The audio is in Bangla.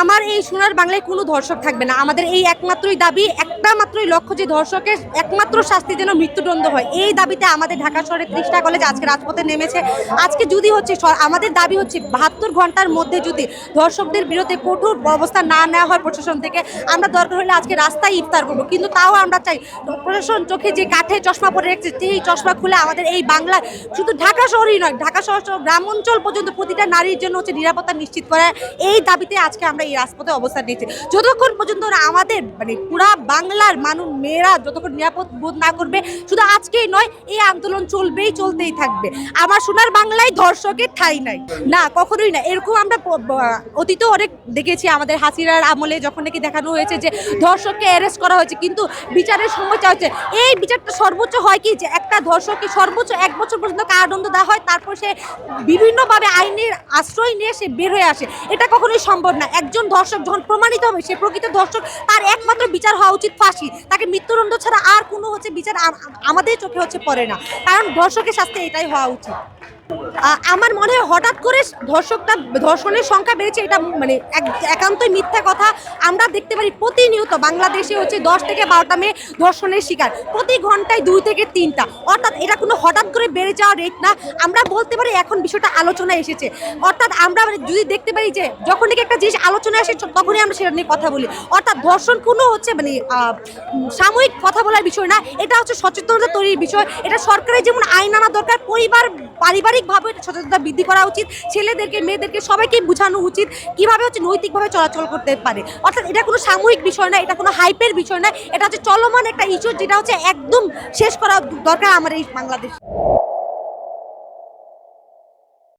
আমার এই সোনার বাংলায় কোনো ধর্ষক থাকবে না। আমাদের এই একমাত্রই দাবি একটা মাত্রই লক্ষ্য যে ধর্ষকের একমাত্র শাস্তি যেন মৃত্যুদণ্ড হয়। এই দাবিতে আমাদের ঢাকা শহরের ত্রিশটা কলেজ আজকে রাজপথে নেমেছে। আজকে যদি হচ্ছে আমাদের দাবি হচ্ছে বাহাত্তর ঘণ্টার মধ্যে যদি ধর্ষকদের বিরুদ্ধে কঠোর ব্যবস্থা না নেওয়া হয় প্রশাসন থেকে, আমরা দরকার হলে আজকে রাস্তায় ইফতার করব। কিন্তু তাও আমরা চাই প্রশাসন চোখে যে কাঠে চশমা পরে রেখেছে, সেই চশমা খুলে আমাদের এই বাংলা শুধু ঢাকা শহরই নয়, ঢাকা শহর সহ গ্রাম অঞ্চল পর্যন্ত প্রতিটা নারীর জন্য হচ্ছে নিরাপত্তা নিশ্চিত করা এই দাবিতে আজকে আমরা এই রাজপথে অবস্থান নিয়েছি। যতক্ষণ পর্যন্ত আমাদের মানে পুরা বাংলার মানুষ মেয়েরা যতক্ষণ নিরাপদ বোধ না করবে, শুধু আজকেই নয়, এই আন্দোলন চলবেই চলতেই থাকবে। আমার সোনার বাংলায় ধর্ষকের ঠাই নাই। না, কখনোই না। এরকম আমরা অতীতেও অনেক দেখেছি আমাদের হাসিরার আমলে যখন নাকি দেখানো হয়েছে যে ধর্ষককে অ্যারেস্ট করা হয়েছে, কিন্তু বিচারের সময়টা হচ্ছে। এই বিচারটা সর্বোচ্চ হয় কি যে একটা ধর্ষককে সর্বোচ্চ এক বছর পর্যন্ত কারাদণ্ড দেওয়া হয়, তারপর সে বিভিন্নভাবে আইনের আশ্রয় নিয়ে সে বের হয়ে আসে। এটা কখনোই সম্ভব না। একজন ধর্ষক যখন প্রমাণিত হবে, সে প্রকৃত ধর্ষক, তার একমাত্র বিচার হওয়া উচিত ফাঁসি। তাকে মৃত্যুদণ্ড ছাড়া আর কোনো হচ্ছে বিচার আম- আমাদের চোখে হচ্ছে পড়ে না। কারণ ধর্ষকের শাস্তি এটাই হওয়া উচিত। আমার মনে হয় হঠাৎ করে ধর্ষকটা, ধর্ষণের সংখ্যা বেড়েছে, এটা মানে এক- একান্তই মিথ্যা কথা। আমরা দেখতে পারি প্রতিনিয়ত বাংলাদেশে হচ্ছে দশ থেকে বারোটা মেয়ে ধর্ষণের শিকার। প্রতি ঘন্টায় দুই থেকে তিনটা। অর্থাৎ এটা কোনো হঠাৎ করে বেড়ে যাওয়ার রেট না। আমরা বলতে পারি এখন বিষয়টা আলোচনায় এসেছে। অর্থাৎ আমরা যদি দেখতে পারি যে, যখন নাকি একটা জিনিস আলোচনায় আসে তখনই আমরা সেটা নিয়ে কথা বলি। অর্থাৎ ধর্ষণ কোনো হচ্ছে মানে সাময়িক কথা বলার বিষয় না। এটা হচ্ছে সচেতনতা তৈরির বিষয়। এটা সরকারের যেমন আইন আনা দরকার, পরিবার পারিবারিকভাবে এটা সচেতনতা বৃদ্ধি করা উচিত, ছেলেদেরকে, মেয়েদেরকে সবাইকে বোঝানো উচিত কীভাবে হচ্ছে নৈতিকভাবে চলাচল করতে পারে। অর্থাৎ এটা কোনো সাময়িক বিষয় না, এটা কোনো হাইপের বিষয় না, এটা হচ্ছে চলমান একটা ইস্যু যেটা হচ্ছে একদম শেষ করা দরকার আমার এই বাংলাদেশ।